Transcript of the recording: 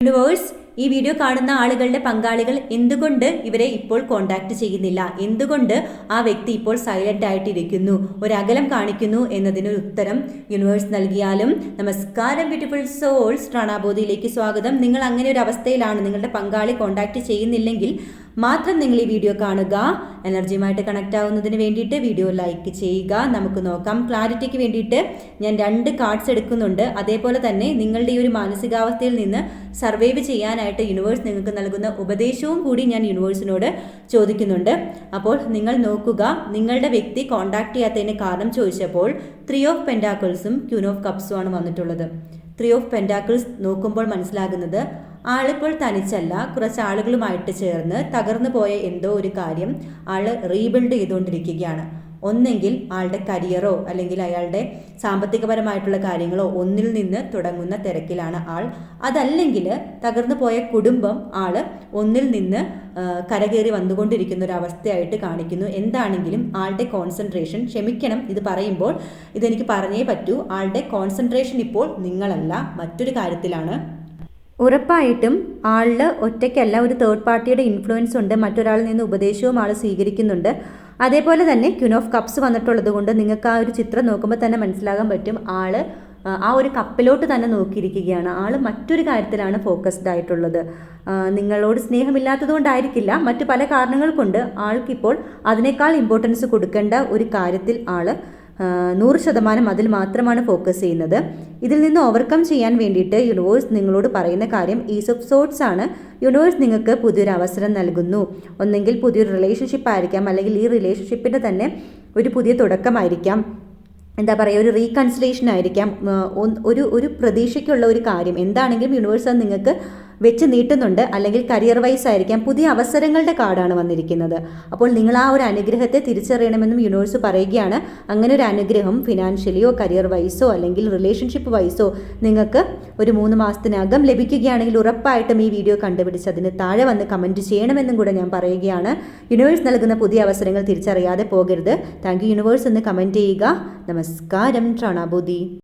Universe ഈ video കാണുന്ന ആളുകളുടെ പങ്കാളികൾ എന്തുകൊണ്ട് ഇവരെ ഇപ്പോൾ കോണ്ടാക്ട് ചെയ്യുന്നില്ല? എന്തുകൊണ്ട് ആ വ്യക്തി ഇപ്പോൾ സൈലന്റ് ആയിട്ടിരിക്കുന്നു? ഒരകലം കാണിക്കുന്നു എന്നതിനൊരു ഉത്തരം യൂണിവേഴ്സ് നൽകിയാലും നമസ്കാരം ബ്യൂട്ടിഫുൾ സോൾസ് പ്രാണാബോധിയിലേക്ക് സ്വാഗതം. നിങ്ങൾ അങ്ങനെ ഒരു അവസ്ഥയിലാണ് നിങ്ങളുടെ പങ്കാളി കോണ്ടാക്ട് ചെയ്യുന്നില്ലെങ്കിൽ മാത്രം നിങ്ങൾ ഈ വീഡിയോ കാണുക. എനർജിയുമായിട്ട് കണക്റ്റ് ആവുന്നതിന് വേണ്ടിയിട്ട് വീഡിയോ ലൈക്ക് ചെയ്യുക. നമുക്ക് നോക്കാം. ക്ലാരിറ്റിക്ക് വേണ്ടിയിട്ട് ഞാൻ രണ്ട് കാർഡ്സ് എടുക്കുന്നുണ്ട്. അതേപോലെ തന്നെ നിങ്ങളുടെ ഈ ഒരു മാനസികാവസ്ഥയിൽ നിന്ന് സർവൈവ് ചെയ്യാനായിട്ട് യൂണിവേഴ്സ് നിങ്ങൾക്ക് നൽകുന്ന ഉപദേശവും കൂടി ഞാൻ യൂണിവേഴ്സിനോട് ചോദിക്കുന്നുണ്ട്. അപ്പോൾ നിങ്ങൾ നോക്കുക. നിങ്ങളുടെ വ്യക്തി കോണ്ടാക്ട് ചെയ്യാത്തതിന് കാരണം ചോദിച്ചപ്പോൾ ത്രീ ഓഫ് പെൻഡാക്കിൾസും ക്യൂൻ ഓഫ് കപ്സും ആണ് വന്നിട്ടുള്ളത്. ത്രീ ഓഫ് പെൻഡാക്കിൾസ് നോക്കുമ്പോൾ മനസ്സിലാകുന്നത് ആളിപ്പോൾ തനിച്ചല്ല കുറച്ച് ആളുകളുമായിട്ട് ചേർന്ന് തകർന്നു പോയ എന്തോ ഒരു കാര്യം ആൾ റീബിൽഡ് ചെയ്തുകൊണ്ടിരിക്കുകയാണ്. ഒന്നെങ്കിൽ ആളുടെ കരിയറോ അല്ലെങ്കിൽ അയാളുടെ സാമ്പത്തികപരമായിട്ടുള്ള കാര്യങ്ങളോ ഒന്നിൽ നിന്ന് തുടങ്ങുന്ന തിരക്കിലാണ് ആൾ. അതല്ലെങ്കിൽ തകർന്നു പോയ കുടുംബം ആൾ ഒന്നിൽ നിന്ന് കരകയറി വന്നുകൊണ്ടിരിക്കുന്ന ഒരു അവസ്ഥയായിട്ട് കാണിക്കുന്നു. എന്താണെങ്കിലും ആളുടെ കോൺസെൻട്രേഷൻ ക്ഷമിക്കണം ഇത് പറയുമ്പോൾ ഇതെനിക്ക് പറഞ്ഞേ പറ്റൂ. ആളുടെ കോൺസെൻട്രേഷൻ ഇപ്പോൾ നിങ്ങളല്ല മറ്റൊരു കാര്യത്തിലാണ്. ഉറപ്പായിട്ടും ആളിൽ ഒറ്റയ്ക്കല്ല ഒരു തേർഡ് പാർട്ടിയുടെ ഇൻഫ്ലുവൻസ് ഉണ്ട് മറ്റൊരാളിൽ നിന്ന് ഉപദേശവും ആൾ സ്വീകരിക്കുന്നുണ്ട്. അതേപോലെ തന്നെ ക്യൂൻ ഓഫ് കപ്സ് വന്നിട്ടുള്ളത് കൊണ്ട് നിങ്ങൾക്ക് ആ ഒരു ചിത്രം നോക്കുമ്പോൾ തന്നെ മനസ്സിലാകാൻ പറ്റും. ആൾ ആ ഒരു കപ്പിലോട്ട് തന്നെ നോക്കിയിരിക്കുകയാണ്. ആൾ മറ്റൊരു കാര്യത്തിലാണ് ഫോക്കസ്ഡ് ആയിട്ടുള്ളത്. നിങ്ങളോട് സ്നേഹമില്ലാത്തതുകൊണ്ടായിരിക്കില്ല മറ്റു പല കാരണങ്ങൾ കൊണ്ട് ആൾക്കിപ്പോൾ അതിനേക്കാൾ ഇമ്പോർട്ടൻസ് കൊടുക്കേണ്ട ഒരു കാര്യത്തിൽ ആൾ നൂറ് ശതമാനം അതിൽ മാത്രമാണ് ഫോക്കസ് ചെയ്യുന്നത്. ഇതിൽ നിന്ന് ഓവർകം ചെയ്യാൻ വേണ്ടിയിട്ട് യൂണിവേഴ്സ് നിങ്ങളോട് പറയുന്ന കാര്യം ഈസ് ഓഫ് സോട്ട്സ് ആണ്. യൂണിവേഴ്സ് നിങ്ങൾക്ക് പുതിയൊരു അവസരം നൽകുന്നു. ഒന്നെങ്കിൽ പുതിയൊരു റിലേഷൻഷിപ്പ് ആയിരിക്കാം. അല്ലെങ്കിൽ ഈ റിലേഷൻഷിപ്പിന്റെ തന്നെ ഒരു പുതിയ തുടക്കമായിരിക്കാം. എന്താ പറയുക? ഒരു റീകൺസിലേഷൻ ആയിരിക്കാം. ഒരു ഒരു പ്രതീക്ഷയ്ക്കുള്ള ഒരു കാര്യം. എന്താണെങ്കിലും യൂണിവേഴ്സ് നിങ്ങൾക്ക് വെച്ച് നീട്ടുന്നുണ്ട്. അല്ലെങ്കിൽ കരിയർ വൈസ് ആയിരിക്കാം. പുതിയ അവസരങ്ങളുടെ കാർഡാണ് വന്നിരിക്കുന്നത്. അപ്പോൾ നിങ്ങൾ ആ ഒരു അനുഗ്രഹത്തെ തിരിച്ചറിയണമെന്നും യൂണിവേഴ്സ് പറയുകയാണ്. അങ്ങനെ ഒരു അനുഗ്രഹം ഫിനാൻഷ്യലിയോ കരിയർ വൈസോ അല്ലെങ്കിൽ റിലേഷൻഷിപ്പ് വൈസോ നിങ്ങൾക്ക് ഒരു മൂന്ന് മാസത്തിനകം ലഭിക്കുകയാണെങ്കിൽ ഉറപ്പായിട്ടും ഈ വീഡിയോ കണ്ടുപിടിച്ച് അതിന് താഴെ വന്ന് കമന്റ് ചെയ്യണമെന്നും കൂടെ ഞാൻ പറയുകയാണ്. യൂണിവേഴ്സ് നൽകുന്ന പുതിയ അവസരങ്ങൾ തിരിച്ചറിയാതെ പോകരുത്. താങ്ക് യു യൂണിവേഴ്സ് എന്ന് കമന്റ് ചെയ്യുക. നമസ്കാരം ട്രണാബുദി